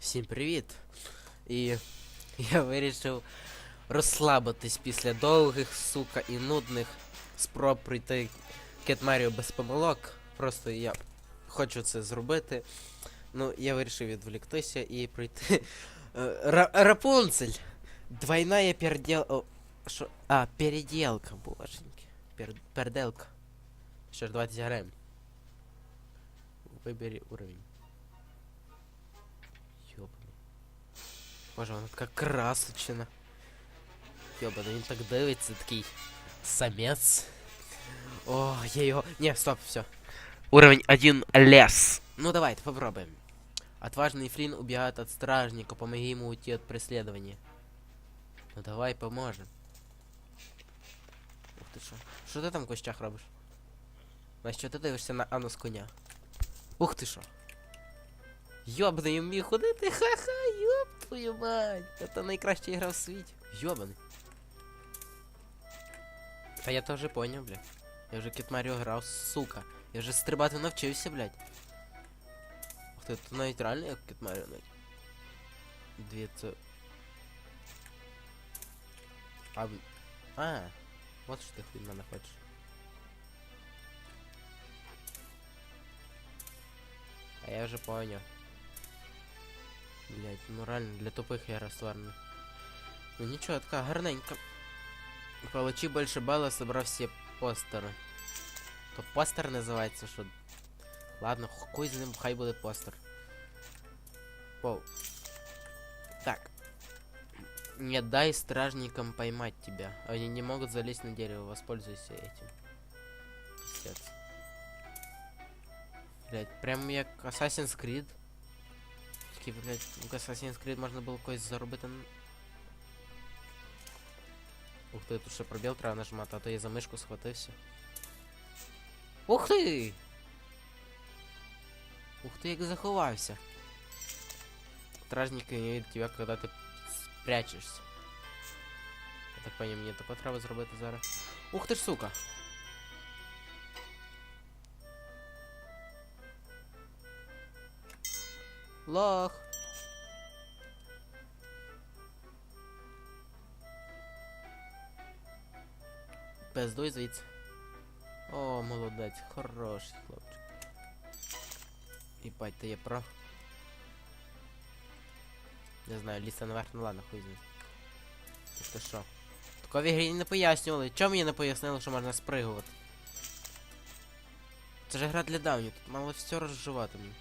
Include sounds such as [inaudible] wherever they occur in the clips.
Всім привіт! І [laughs] я вирішив розслабитись після довгих, сука, і нудних спроб пройти Кет Маріо без помилок. Просто я хочу це зробити. Ну, я вирішив відволіктися і пройти. [laughs] Е, Ра Рапунцель! Двойная пердел... О, шо? А, переделка, боженьки. Пер... Перделка. Що ж, давайте зіграємо. Вибери уровень. Боже, вона така красочна. Йобаний, він так дивиться, такий самець. О, я його. Не, стоп, все. Уровень 1 лес. Ну давайте, попробуем. Отважный Флинн убегает от стражника, помоги ему уйти от преследования. Ну давай поможем. Ух ти що. Що ти там в кущах робиш? На що ти дивишся на Анну з коня? Ух ти що. Йобаний я вмію ходити, ха-ха, йоб твою мать. Це найкраща ігра в світі. Йобаний. Та я то вже поняв, блядь. Я вже Кіт Маріо грав, сука. Я вже стрибати навчився, блядь. Ух ти, тут навіть реально як Кіт Маріо навіть. Дві це... А, в- а, вот що ти від мене хочеш. А я вже понял. Блять, ну реально для тупых я створений. Ну ничего, така гарненько. Получи больше балла, собрав все постеры. То постер називається, що. Ладно, хуй з ним, хай буде постер. Пол. Так. Не дай стражникам поймать тебя. Они не могут залезть на дерево, воспользуйся этим. Пиздец. Блять, прям як Assassin's Creed. Тільки, блять, в Assassin's Creed можна було когось заробити. н- Ух ти, тут ще пробіл треба нажимати, а то я за мишку схватився. Ух ти! Ух ти, як заховався. Стражники не видят тебя, когда ты спрячешься. Я так понял, мені тако треба зробити зараз. Ух ти ж, сука! Лох! Пиздуй звідси. О, молодець, хороший хлопчик. Ебать, ти є прав. Не знаю, ліса наверх, ну ладно, хуй з ним. Ти що? Тако в ігрі не пояснювали. Чому мені не пояснили, що можна спригувати? Це ж гра для давніх, тут мало все розживати мені.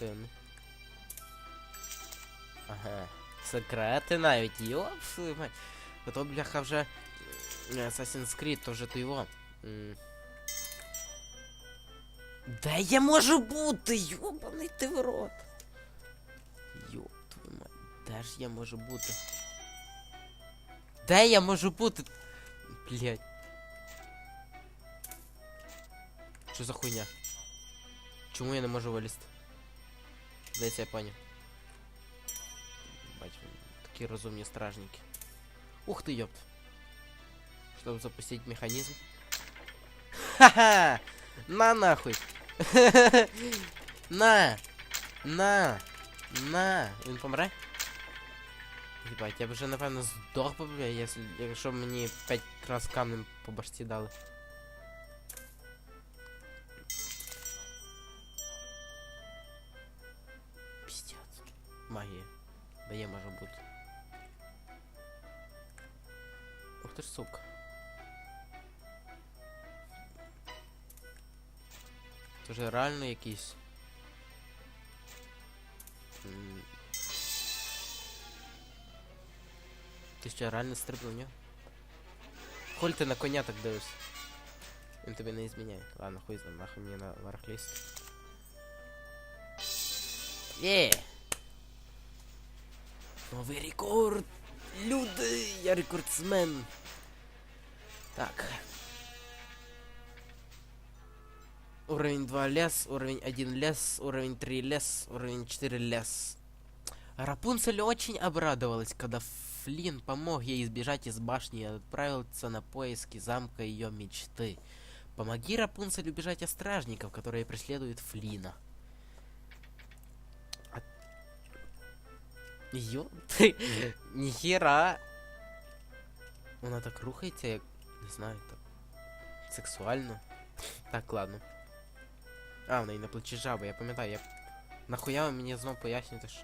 Дивно. Ага. Секрети навіть, йоп, свою мать. Ото, бляха, вже Assassin's Creed, то вже то його. Де я можу бути? Йобаний ти в рот. Йоп твою мать. Де ж я можу бути? Де я можу бути? Блять. Що за хуйня? Чому я не можу вилізти? Здається, я поняв. Бать, такі розумні стражники. Ух ты, ёпт. Чтобы запустить механизм. Ха-ха! На нахуй! На! На! На! Він помре? Єбать, я б вже напевно здох би, бля, якщо, якщо б мені 5 раз камнем по башці дали. Магія. Де може бути. Ух ти ж сука. Це вже реально якийсь. М. Ти що, реально стрибнув, ні? Коль ти на коня так дивишся? Він тобі не зміняє. Ладно, хуй з ним, нахуй мені на верх лізти. Є! Новий рекорд! Люди! Я рекордсмен! Так. Уровень 2 лес, уровень 1 лес, уровень 3 лес, уровень 4 лес. Рапунцель очень обрадовалась, когда Флинн помог ей избежать из башни и отправился на поиски замка ее мечты. Помоги Рапунцель убежать от стражников, которые преследуют Флина. Йо, ти, ніхіра. Вона так рухається, як. Не знаю, так. Сексуально. Так, ладно. А, в неї на плечі жаба, я пам'ятаю, я. Нахуя ви мені знов пояснюєте, що.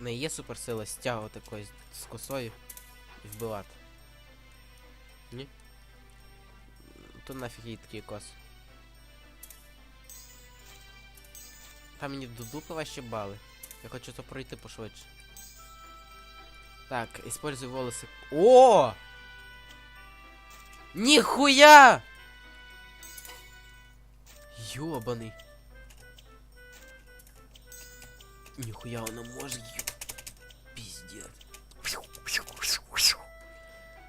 В неї є суперсила стягувати когось з косою і вбивати. Ні? То нафіг їй такі коси. Там мені до дупи ваші бали. Я хочу то пройти пошвидше. Так, используй волосы. О! Нихуя! Ёбаный. Нихуя она может. Пиздец.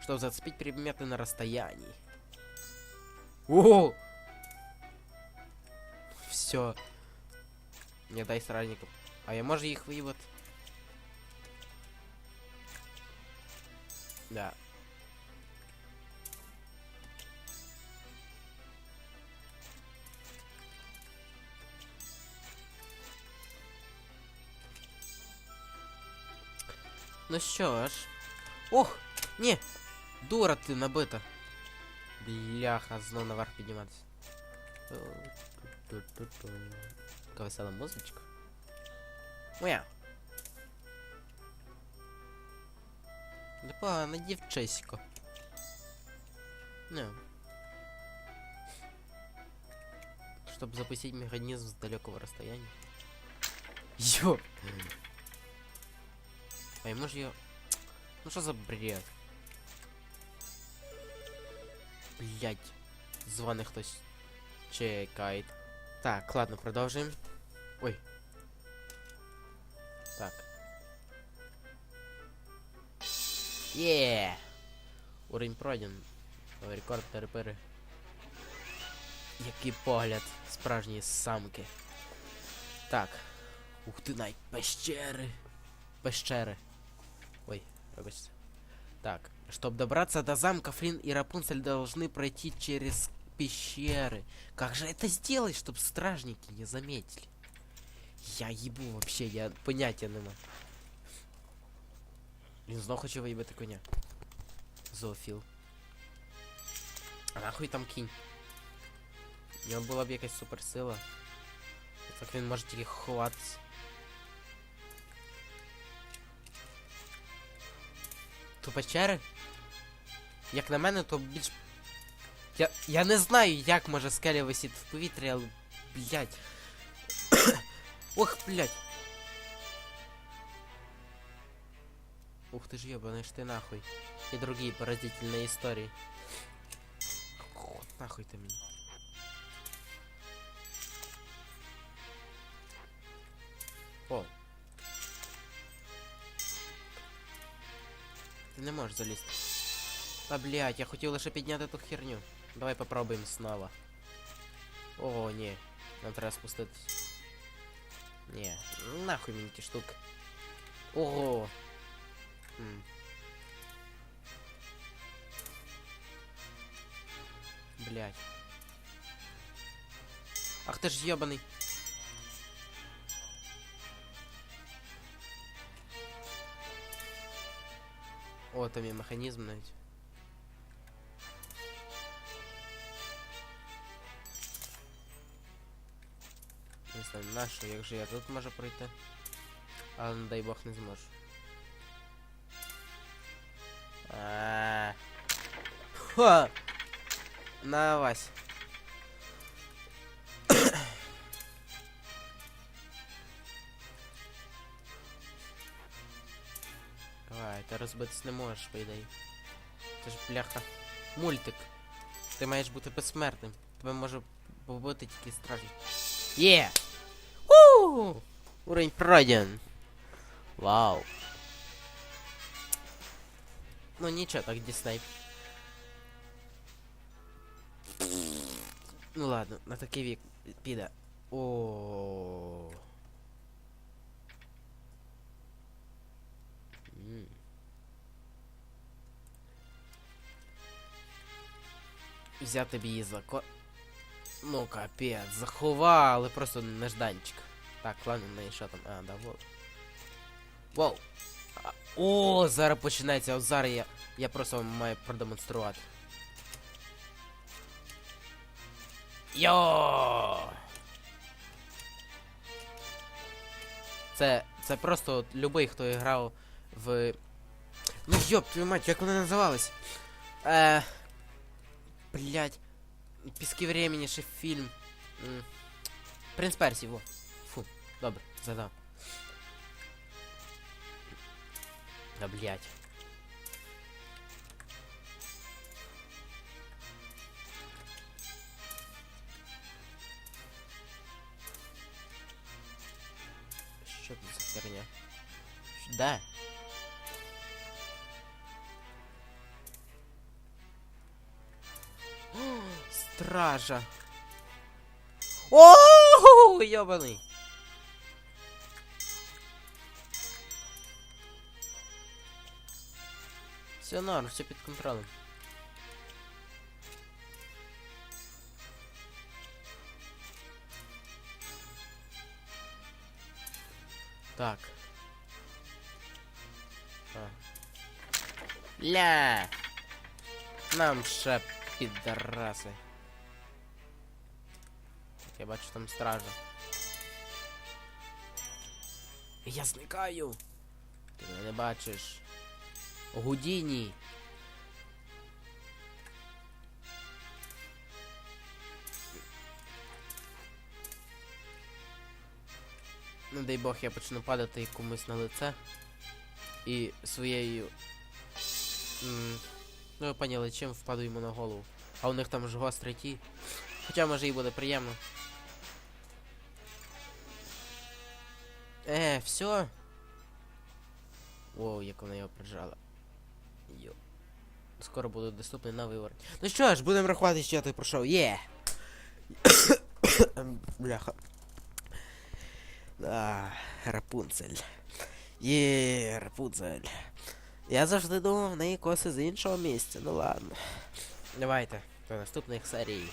Чтобы зацепить предметы на расстоянии. О! Все. Не дай сразникам. А я можу їх виїбати? Да. Ну що ж. Ох! Ні! Дура ти набита. Бляха, знов наверх підніматися. Така весела музичка. Моя. Непогано дівчисько. Не. Чтобы запустить механизм с далекого расстояния. Ё! А ему же её... Ну что за бред? Блять. Званий хтось чекает. Так, ладно, продовжуємо. Ой. Так. Є! Уровень пройден. Рекорд перепири. Який погляд справжньої самки. Так. Ух ти най пещери. Пещери. Ой, вибачте. Так. Чтобы добраться до замка, Флинн и Рапунцель должны пройти через пещеры. Как же это сделать, чтобы стражники не заметили? Я ебу вообще, я понятия нема. Він знов хоче виїбати коня. Зоофіл. А нахуй там кінь? У нього була б якась суперсила. Так він може тільки ховатися. То печери? Як на мене, то більш. Я. Я не знаю, як може скеля висіти в повітрі, але. Блять. [coughs] Ох, блять. Ух ты ж ебаный ж ты нахуй. И другие поразительные истории. Ох, нахуй ты меня. О. Ти не можеш залізти. Та блять, я хотів лише підняти ту херню. Давай попробуємо снова. О, ні. Нам треба спуститись. Ні, нахуй мені ті штуки. Ого. М. Блять. Ах ты ж ебаный. О, там є механізм навіть. Знаю, на що, як же я тут можу пройти? Але не дай Бог не зможу. А. Ха! На Вась. Давай, ти розбитись не можеш, по ідеї. Ти ж бляха. Мультик. Ти маєш бути безсмертним. Тебе може побити тільки стражі. Є! У! Уровень пройден. Вау. Ну нічого, так Дісней. Ну ладно, на такий вік піде. О. М. Взяти б її за ко... Ну капець, заховали просто нежданчик. Так, ладно, ну і що там? А, да, воу. Воу. А, О, зараз починається, от зараз я, я просто вам маю продемонструвати. Йо! Це, це просто от любий, хто грав в. Ну йоп, твою мать, як вони називались? Е... Блять. Піски времени, ще фільм. М. Принц Персі, во. Добре, задав. Да блять. Що тут за херня? Да. [gasps] Стража. О, ёбаный. Все норм, все під контролем. Так. А. Ля! Нам ще підраси. Так, я бачу там стража. Я зникаю! Ти мене не бачиш. Гудіні. Не дай Бог, я почну падати комусь на лице. І своєю. м, Ну ви поняли, чим впаду йому на голову. А у них там ж гострий ті. Хоча може і буде приємно. Е, все. Воу, як вона його прижала. Йо. Скоро буде доступний на уровень. Ну що ж, будемо рахувати, що я тут пройшов. Є! [coughs] Бляха. А, Рапунцель. Є, Рапунцель. Я завжди думав, в неї коси з іншого місця, ну ладно. Давайте, до наступних серій.